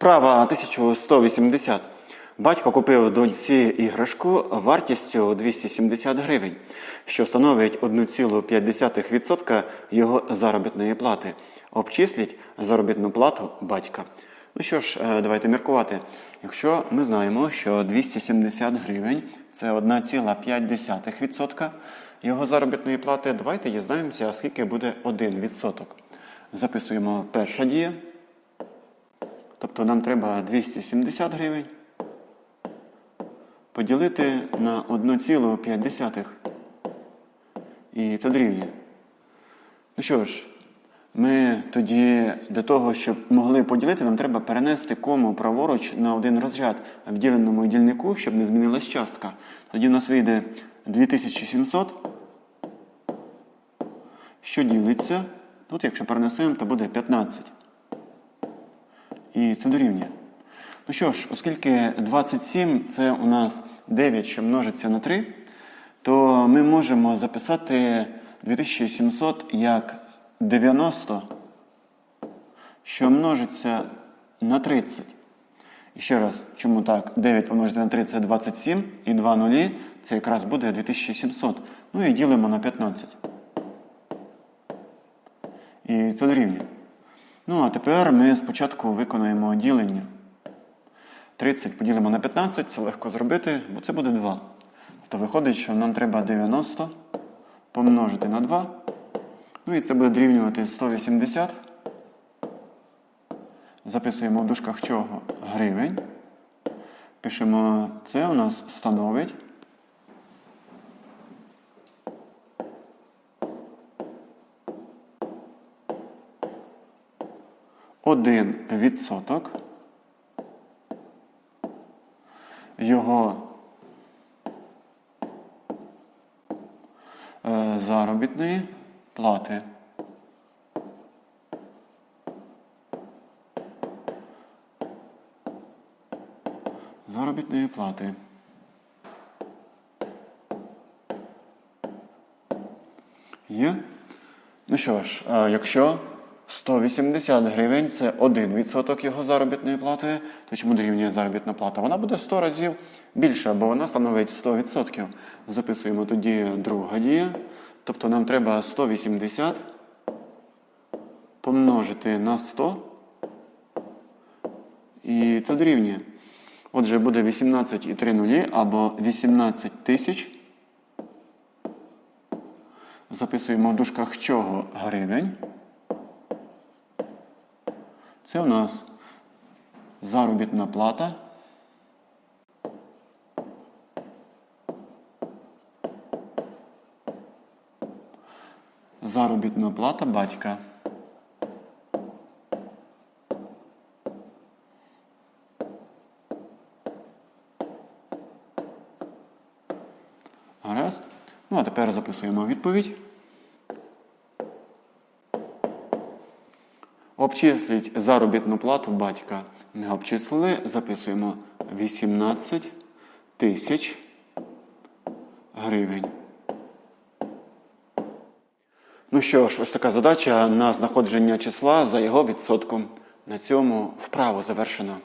Вправа 1180. Батько купив доньці іграшку вартістю 270 гривень, що становить 1,5% його заробітної плати. Обчисліть заробітну плату батька. Ну що ж, е, давайте міркувати. Якщо ми знаємо, що 270 гривень це 1,5% його заробітної плати, давайте дізнаємося, скільки буде 1%. Записуємо перша дія. Тобто нам треба 270 гривень поділити на 1,5. І це дорівнює. Ну що ж, ми тоді для того, щоб могли поділити, нам треба перенести кому праворуч на один розряд в діленому дільнику, щоб не змінилась частка. Тоді в нас вийде 2700, що ділиться. Тут, якщо перенесемо, то буде 15. І це дорівнює. Ну що ж, оскільки 27 це у нас 9, що множиться на 3, то ми можемо записати 2700 як 90, що множиться на 30. І ще раз, чому так? 9 помножити на 3 це 27, і 2 нулі це якраз буде 2700. Ну і ділимо на 15. І це дорівнює. Ну, а тепер ми спочатку виконуємо ділення. 30 поділимо на 15, це легко зробити, бо це буде 2. Тобто виходить, що нам треба 90 помножити на 2. Ну і це буде дорівнювати 180. Записуємо в дужках чого гривень. Пишемо, це у нас становить. Один відсоток його е, заробітної плати. Заробітної плати. Є? Ну що ж, е, якщо 180 гривень це 1% його заробітної плати, то чому дорівнює заробітна плата? Вона буде 100 разів більша, бо вона становить 100%. Записуємо тоді друга дія. Тобто нам треба 180 помножити на 100. І це дорівнює. Отже, буде 18,3 нулі або 18 тисяч. Записуємо в дужках чого гривень. Це у нас заробітна плата. Заробітна плата батька. Гаразд. Ну, а тепер записуємо відповідь. Обчисліть заробітну плату батька. Не обчислили, записуємо 18 тисяч гривень. Ну що ж, ось така задача на знаходження числа за його відсотком. На цьому вправо завершено.